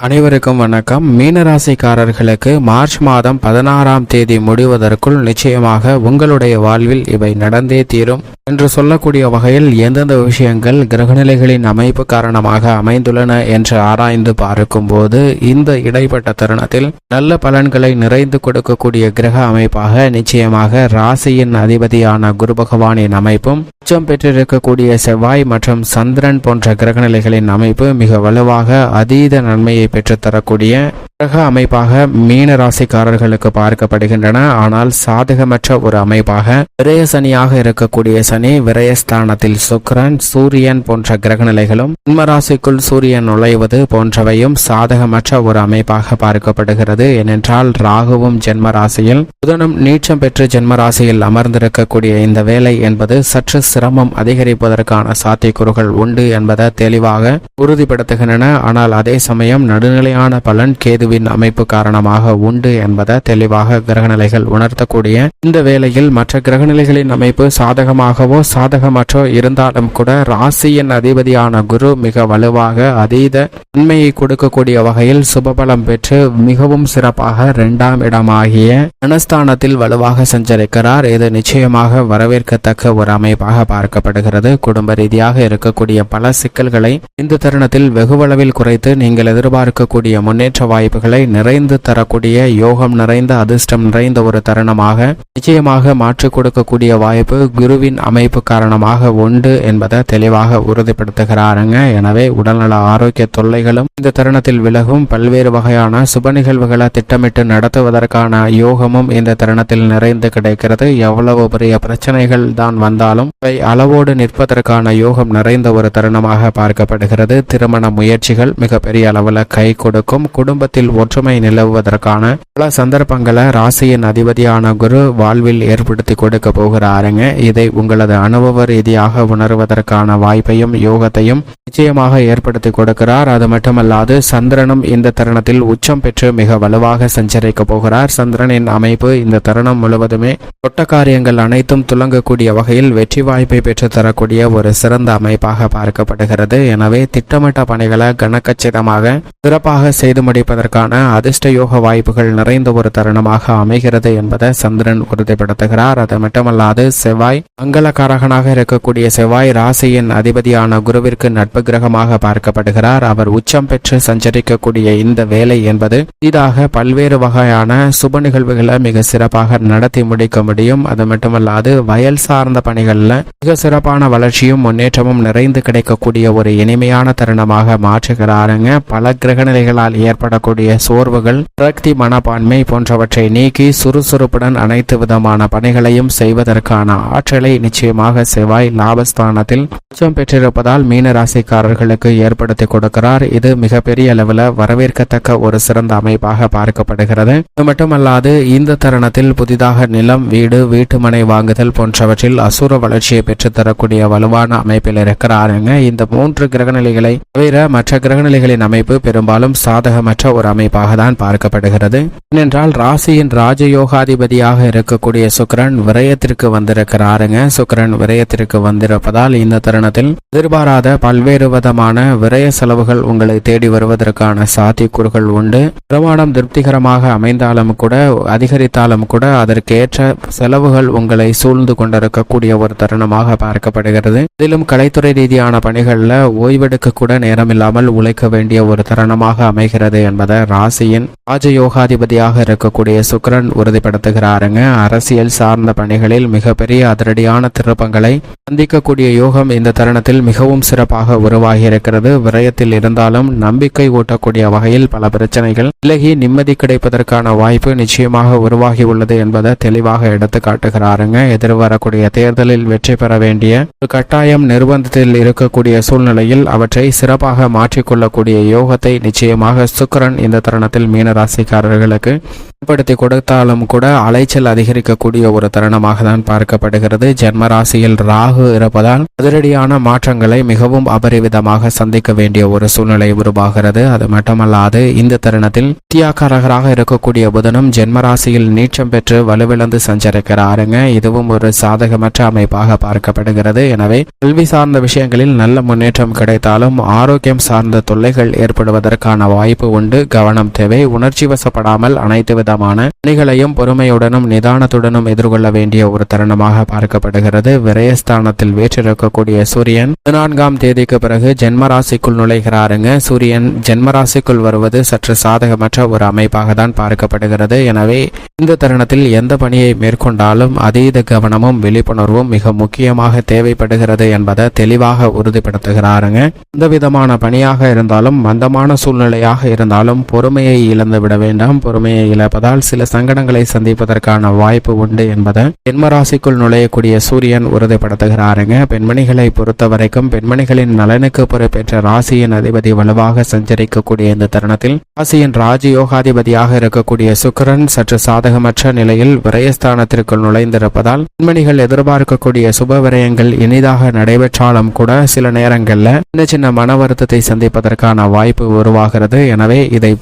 அனைவருக்கும் வணக்கம். மீனராசிக்காரர்களுக்கு மார்ச் மாதம் பதினாறாம் தேதி முடிவதற்குள் நிச்சயமாக உங்களுடைய வாழ்வில் இவை நடந்தே தீரும். என்று சொல்லக்கூடிய வகையில் எந்தெந்த விஷயங்கள் கிரகநிலைகளின் அமைப்பு காரணமாக அமைந்துள்ளன என்று ஆராய்ந்து பார்க்கும்போது இந்த இடைப்பட்ட தருணத்தில் நல்ல பலன்களை நிறைந்து கொடுக்கக்கூடிய கிரக அமைப்பாக நிச்சயமாக ராசியின் அதிபதியான குரு பகவானின் அமைப்பும் உச்சம் பெற்றிருக்கக்கூடிய செவ்வாய் மற்றும் சந்திரன் போன்ற கிரகநிலைகளின் அமைப்பு மிக வலுவாக அதீத நன்மையை பெற்றுத்தரக்கூடிய கிரக அமைப்பாக மீன ராசிக்காரர்களுக்கு பார்க்கப்படுகின்றன. ஆனால் சாதகமற்ற ஒரு அமைப்பாக விரய சனியாக இருக்கக்கூடிய சனி விரயஸ்தானத்தில் சுக்கிரன் சூரியன் போன்ற கிரகநிலைகளும் ஜென்மராசிக்குள் சூரியன் நுழைவது போன்றவையும் சாதகமற்ற ஒரு அமைப்பாக பார்க்கப்படுகிறது. ஏனென்றால் ராகுவும் ஜென்ம ராசியில் புதனும் நீச்சம் பெற்று ஜென்ம ராசியில் அமர்ந்திருக்கக்கூடிய இந்த வேலை என்பது சற்று சிரமம் அதிகரிப்பதற்கான சாத்தியக்கூறுகள் உண்டு என்பதை தெளிவாக உறுதிப்படுத்துகின்றன. ஆனால் அதே சமயம் நடுநிலையான பலன் கேது கேதுவின் அமைப்பு காரணமாக உண்டு என்பதை தெளிவாக கிரகநிலைகள் உணர்த்தக்கூடிய இந்த வேளையில் மற்ற கிரகநிலைகளின் அமைப்பு சாதகமாகவோ சாதகமற்றோ இருந்தாலும் கூட ராசியின் அதிபதியான குரு மிக வலுவாக அதீத நன்மையை கொடுக்கக்கூடிய வகையில் சுபபலம் பெற்று மிகவும் சிறப்பாக இரண்டாம் இடமாகிய அனுஸ்தானத்தில் வலுவாக சஞ்சரிக்கிறார். இது நிச்சயமாக வரவேற்கத்தக்க ஒரு அமைப்பாக பார்க்கப்படுகிறது. குடும்ப ரீதியாக இருக்கக்கூடிய பல சிக்கல்களை இந்த தருணத்தில் வெகுவளவில் குறைத்து நீங்கள் எதிர்பார்க்கக்கூடிய முன்னேற்ற வாய்ப்பு நிறைந்து தரக்கூடிய யோகம் நிறைந்த அதிர்ஷ்டம் நிறைந்த ஒரு தருணமாக நிச்சயமாக மாற்றிக் கொடுக்கக்கூடிய வாய்ப்பு குருவின் அமைப்பு காரணமாக உண்டு என்பதை தெளிவாக உறுதிப்படுத்துகிறாருங்க. எனவே உடல்நல ஆரோக்கிய தொல்லைகளும் இந்த தருணத்தில் விலகும். பல்வேறு வகையான சுப நிகழ்வுகளை திட்டமிட்டு நடத்துவதற்கான யோகமும் இந்த தருணத்தில் நிறைந்து கிடைக்கிறது. எவ்வளவு பெரிய பிரச்சனைகள் தான் வந்தாலும் அவை அளவோடு நிற்பதற்கான யோகம் நிறைந்த ஒரு தருணமாக பார்க்கப்படுகிறது. திருமண முயற்சிகள் மிகப்பெரிய அளவில் கை கொடுக்கும். குடும்பத்தில் ஒற்றுமை நிலவுவதற்கான பல சந்தர்ப்பங்களை ராசியின் அதிபதியான குரு வாழ்வில் ஏற்படுத்தி கொடுக்க போகிறாருங்க. இதை உங்களது அனுபவ ரீதியாக உணர்வதற்கான வாய்ப்பையும் யோகத்தையும் நிச்சயமாக ஏற்படுத்தி கொடுக்கிறார். அது மட்டுமல்லாது சந்திரனும் இந்த தருணத்தில் உச்சம் பெற்று மிக வலுவாக சஞ்சரிக்க போகிறார். சந்திரனின் அமைப்பு இந்த தருணம் முழுவதுமே தொட்ட காரியங்கள் அனைத்தும் துளங்கக்கூடிய வகையில் வெற்றி வாய்ப்பை பெற்று தரக்கூடிய ஒரு சிறந்த அமைப்பாக பார்க்கப்படுகிறது. எனவே திட்டமிட்ட பணிகளை கனக்கச்சிதமாக சிறப்பாக செய்து முடிப்பதற்கான அதிர்ஷ்ட யோக வாய்ப்புகள் நிறைந்த ஒரு தருணமாக அமைகிறது என்பதை சந்திரன் உறுதிப்படுத்துகிறார் அது மட்டுமல்லாது செவ்வாய் மங்களகாரகனாக இருக்கக்கூடிய செவ்வாய் ராசியின் அதிபதியான குருவிற்கு நட்பு கிரகமாக பார்க்கப்படுகிறார். அவர் உச்சம் பெற்று சஞ்சரிக்கக்கூடிய இந்த வேலை என்பது இதாக பல்வேறு வகையான சுப நிகழ்வுகளை மிக சிறப்பாக நடத்தி முடிக்க முடியும். அது மட்டுமல்லாது வயல் சார்ந்த பணிகளில் மிக சிறப்பான வளர்ச்சியும் முன்னேற்றமும் நிறைந்து கிடைக்கக்கூடிய ஒரு இனிமையான தருணமாக மாற்றுகிறாருங்க. பல கிரகநிலைகளால் ஏற்படக்கூடிய சோர்வுகள் விரக்தி மனப்பான்மை போன்றவற்றை நீக்கி சுறுசுறுப்புடன் அனைத்து விதமான பணிகளையும் செய்வதற்கான ஆற்றலை நிச்சயமாக செவ்வாய் லாபஸ்தானத்தில் உச்சம் பெற்றிருப்பதால் மீன ராசிக்காரர்களுக்கு ஏற்படுத்தி கொடுக்கிறார். இது மிகப்பெரிய அளவில் வரவேற்கத்தக்க ஒரு சிறந்த அமைப்பாக பார்க்கப்படுகிறது. இது மட்டுமல்லாது இந்த தருணத்தில் புதிதாக நிலம் வீடு வீட்டுமனை வாங்குதல் போன்றவற்றில் அசுர வளர்ச்சியை பெற்றுத்தரக்கூடிய வலுவான அமைப்பில் இருக்கிறாருங்க இந்த மூன்று கிரகநிலைகளை தவிர மற்ற கிரகநிலைகளின் அமைப்பு பெரும்பாலும் சாதகமற்ற ஒரு அமைப்பாக தான் பார்க்கப்படுகிறது. ஏனென்றால் ராசியின் ராஜயோகாதிபதியாக இருக்கக்கூடிய சுக்கிரன் விரயத்திற்கு வந்திருக்கிறாருங்க. சுக்கிரன் விரயத்திற்கு வந்திருப்பதால் இந்த தருணத்தில் எதிர்பாராத பல்வேறு விதமான விரய செலவுகள் உங்களை தேடி வருவதற்கான சாத்தியக்கூறுகள் உண்டு. பிரமாணம் திருப்திகரமாக அமைந்தாலும் கூட அதிகரித்தாலும் கூட அதற்கேற்ற செலவுகள் உங்களை சூழ்ந்து கொண்டிருக்கக்கூடிய ஒரு தருணமாக பார்க்கப்படுகிறது. இதிலும் கலைத்துறை ரீதியான பணிகளில் ஓய்வெடுக்க கூட நேரமில்லாமல் உழைக்க வேண்டிய ஒரு தருணமாக அமைகிறது என்பதை ராசியின் ராஜயோகாதிபதியாக இருக்கக்கூடிய சுக்கிரன் உறுதிப்படுத்துகிறாருங்க. அரசியல் சார்ந்த பணிகளில் மிகப்பெரிய அதிரடியான திருப்பங்களை சந்திக்கக்கூடிய யோகம் இந்த தருணத்தில் மிகவும் சிறப்பாக உருவாகி இருக்கிறது விரயத்தில் இருந்தாலும் நம்பிக்கை ஊட்டக்கூடிய வகையில் பல பிரச்சனைகள் விலகி நிம்மதி கிடைப்பதற்கான வாய்ப்பு நிச்சயமாக உருவாகி உள்ளது என்பதை தெளிவாக எடுத்து காட்டுகிறாருங்க. எதிர்வரக்கூடிய தேர்தலில் வெற்றி பெற வேண்டிய ஒரு கட்டாயம் நிர்பந்தத்தில் இருக்கக்கூடிய சூழ்நிலையில் அவற்றை சிறப்பாக மாற்றிக்கொள்ளக்கூடிய யோகத்தை நிச்சயமாக சுக்கிரன் இந்த தருணத்தில் மீனராசிக்காரர்களுக்கு ஏற்படுத்தி கொடுத்தாலும் கூட அலைச்சல் அதிகரிக்கக்கூடிய ஒரு தருணமாக தான் பார்க்கப்படுகிறது. ஜென்ம ராசியில் ராகு இருப்பதால் அதிரடியான மாற்றங்களை மிகவும் அபரிவிதமாக சந்திக்க வேண்டிய ஒரு சூழ்நிலை உருவாகிறது. அது மட்டுமல்லாது இந்த தருணத்தில் வித்தியாக்காரகராக இருக்கக்கூடிய புதனும் ஜென்ம ராசியில் நீச்சம் பெற்று வலுவிழந்து சஞ்சரிக்கிறாருங்க. இதுவும் ஒரு சாதகமற்ற அமைப்பாக பார்க்கப்படுகிறது. எனவே கல்வி சார்ந்த விஷயங்களில் நல்ல முன்னேற்றம் கிடைத்தாலும் ஆரோக்கியம் சார்ந்த தொல்லைகள் ஏற்படுவதற்கான வாய்ப்பு உண்டு. கவனம் தேவை. உணர்ச்சி வசப்படாமல் அனைத்து விதமான பணிகளையும் பொறுமையுடனும் நிதானத்துடனும் எதிர்கொள்ள வேண்டிய ஒரு தருணமாக பார்க்கப்படுகிறது. விரயஸ்தானத்தில் வேற்றிருக்கக்கூடிய சூரியன் பதினான்காம் தேதிக்கு பிறகு ஜென்மராசிக்குள் நுழைகிறாருங்க. சூரியன் ஜென்மராசிக்குள் வருவது சற்று சாதகமற்ற ஒரு அமைப்பாக தான் பார்க்கப்படுகிறது. எனவே இந்த தருணத்தில் எந்த பணியை மேற்கொண்டாலும் அதீத கவனமும் விழிப்புணர்வும் மிக முக்கியமாக தேவைப்படுகிறது என்பதை தெளிவாக உறுதிப்படுத்துகிறாருங்க. எந்த விதமான பணியாக இருந்தாலும் மந்தமான சூழ்நிலையாக இருந்தாலும் பொறுமையை இழந்து விட வேண்டாம். பொறுமையை இழப்ப இருப்பதால் சில சங்கடங்களை சந்திப்பதற்கான வாய்ப்பு உண்டு என்பதை ஜென்மராசிக்குள் நுழையக்கூடிய சூரியன் உறுதிப்படுத்துகிறாருங்க. பெண்மணிகளை பொறுத்த வரைக்கும் பெண்மணிகளின் நலனுக்கு பொறுப்பேற்ற ராசியின் அதிபதி வலுவாக சஞ்சரிக்கக்கூடிய இந்த தருணத்தில் ராசியின் ராஜயோகாதிபதியாக இருக்கக்கூடிய சுக்கிரன் சற்று சாதகமற்ற நிலையில் விரயஸ்தானத்திற்குள் நுழைந்திருப்பதால் பெண்மணிகள் எதிர்பார்க்கக்கூடிய சுப விரயங்கள் இனிதாக நடைபெற்றாலும் கூட சில நேரங்களில் சின்ன சின்ன மன வருத்தத்தை சந்திப்பதற்கான வாய்ப்பு உருவாகிறது. எனவே இதை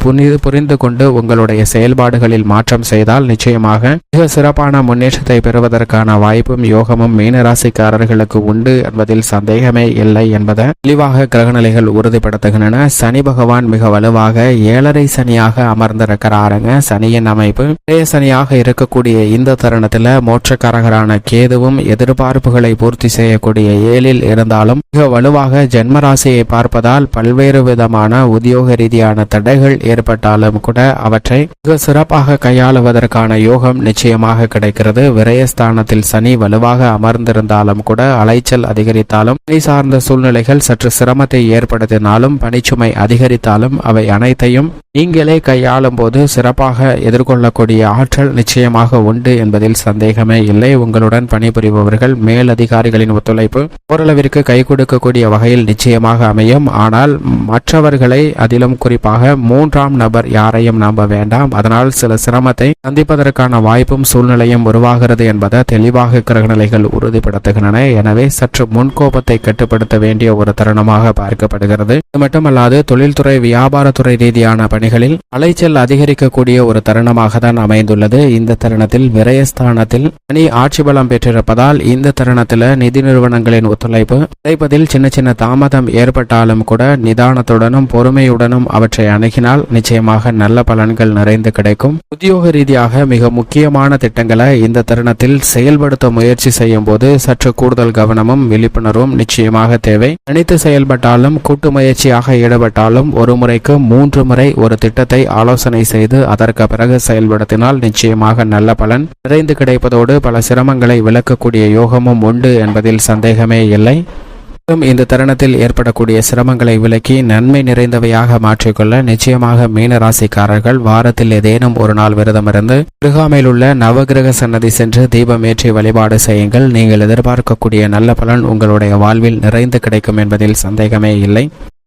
புரிந்து கொண்டு உங்களுடைய செயல்பாடுகள் செயல்பாடுகளில் மாற்றம் செய்தால் நிச்சயமாக மிக சிறப்பான முன்னேற்றத்தை பெறுவதற்கான வாய்ப்பும் யோகமும் மீனராசிக்காரர்களுக்கு உண்டு என்பதில் சந்தேகமே இல்லை என்பதை தெளிவாக கிரகநிலைகள் உறுதிப்படுத்துகின்றன. சனி பகவான் மிக வலுவாக ஏழரை சனியாக அமர்ந்திருக்கிறாருங்க. சனியின் அமைப்பு இளைய சனியாக இருக்கக்கூடிய இந்த தருணத்தில் மோட்சக்காரகரான கேதுவும் எதிர்பார்ப்புகளை பூர்த்தி செய்யக்கூடிய ஏழில் இருந்தாலும் மிக வலுவாக ஜென்மராசியை பார்ப்பதால் பல்வேறு விதமான உத்தியோக ரீதியான தடைகள் ஏற்பட்டாலும் கூட அவற்றை மிக சிறப்பாக கையாளுவதற்கான யோகம் நிச்சயமாக கிடைக்கிறது. விரயஸ்தானத்தில் சனி வலுவாக அமர்ந்திருந்தாலும் கூட அலைச்சல் அதிகரித்தாலும் பணி சார்ந்த சூழ்நிலைகள் சற்று சிரமத்தை ஏற்படுத்தினாலும் பணிச்சுமை அதிகரித்தாலும் அவை அனைத்தையும் நீங்களே கையாளும் போது சிறப்பாக எதிர்கொள்ளக்கூடிய ஆற்றல் நிச்சயமாக உண்டு என்பதில் சந்தேகமே இல்லை. உங்களுடன் பணிபுரிபவர்கள் மேலதிகாரிகளின் ஒத்துழைப்பு ஓரளவிற்கு கை கொடுக்கக்கூடிய வகையில் நிச்சயமாக அமையும். ஆனால் மற்றவர்களை அதிலும் குறிப்பாக மூன்றாம் நபர் யாரையும் நம்ப வேண்டாம். அதனால் சில சிரமத்தை சந்திப்பதற்கான வாய்ப்பும் சூழ்நிலையும் உருவாகிறது என்பதை தெளிவாக கிரகநிலைகள் உறுதிப்படுத்துகின்றன. எனவே சற்று முன்கோபத்தை கட்டுப்படுத்த வேண்டிய ஒரு தருணமாக பார்க்கப்படுகிறது. இது மட்டுமல்லாது தொழில்துறை வியாபாரத்துறை ரீதியான பணி பணிகளில் அலைச்சல் அதிகரிக்கக்கூடிய ஒரு தருணமாக தான் அமைந்துள்ளது. இந்த தருணத்தில் விரயஸ்தானத்தில் பணி ஆட்சி பலம் பெற்றிருப்பதால் இந்த தருணத்தில் நிதி நிறுவனங்களின் ஒத்துழைப்பு கிடைப்பதில் சின்ன சின்ன தாமதம் ஏற்பட்டாலும் கூட நிதானத்துடனும் பொறுமையுடனும் அவற்றை அணுகினால் நிச்சயமாக நல்ல பலன்கள் நிறைந்து கிடைக்கும். உத்தியோக ரீதியாக மிக முக்கியமான திட்டங்களை இந்த தருணத்தில் செயல்படுத்த முயற்சி செய்யும் போது சற்று கூடுதல் கவனமும் விழிப்புணர்வும் நிச்சயமாக தேவை. தனித்து செயல்பட்டாலும் கூட்டு முயற்சியாக ஈடுபட்டாலும் ஒரு முறைக்கு மூன்று முறை ஒரு திட்டத்தை ஆலோசனை செய்து அதற்கு பிறகு செயல்படுத்தினால் நிச்சயமாக நல்ல பலன். நிறைந்து கிடைப்பதோடு பல சிரமங்களை விளக்கக்கூடிய யோகமும் உண்டு என்பதில் சந்தேகமே இல்லை. மேலும் இந்த தருணத்தில் ஏற்படக்கூடிய சிரமங்களை விலக்கி நன்மை நிறைந்தவையாக மாற்றிக்கொள்ள நிச்சயமாக மீன ராசிக்காரர்கள் வாரத்தில் ஏதேனும் ஒரு நாள் விரதமிருந்து திருகாமையில் உள்ள நவகிரக சன்னதி சென்று தீபம் ஏற்றி வழிபாடு செய்யுங்கள். நீங்கள் எதிர்பார்க்கக்கூடிய நல்ல பலன் உங்களுடைய வாழ்வில் நிறைந்து கிடைக்கும் என்பதில் சந்தேகமே இல்லை.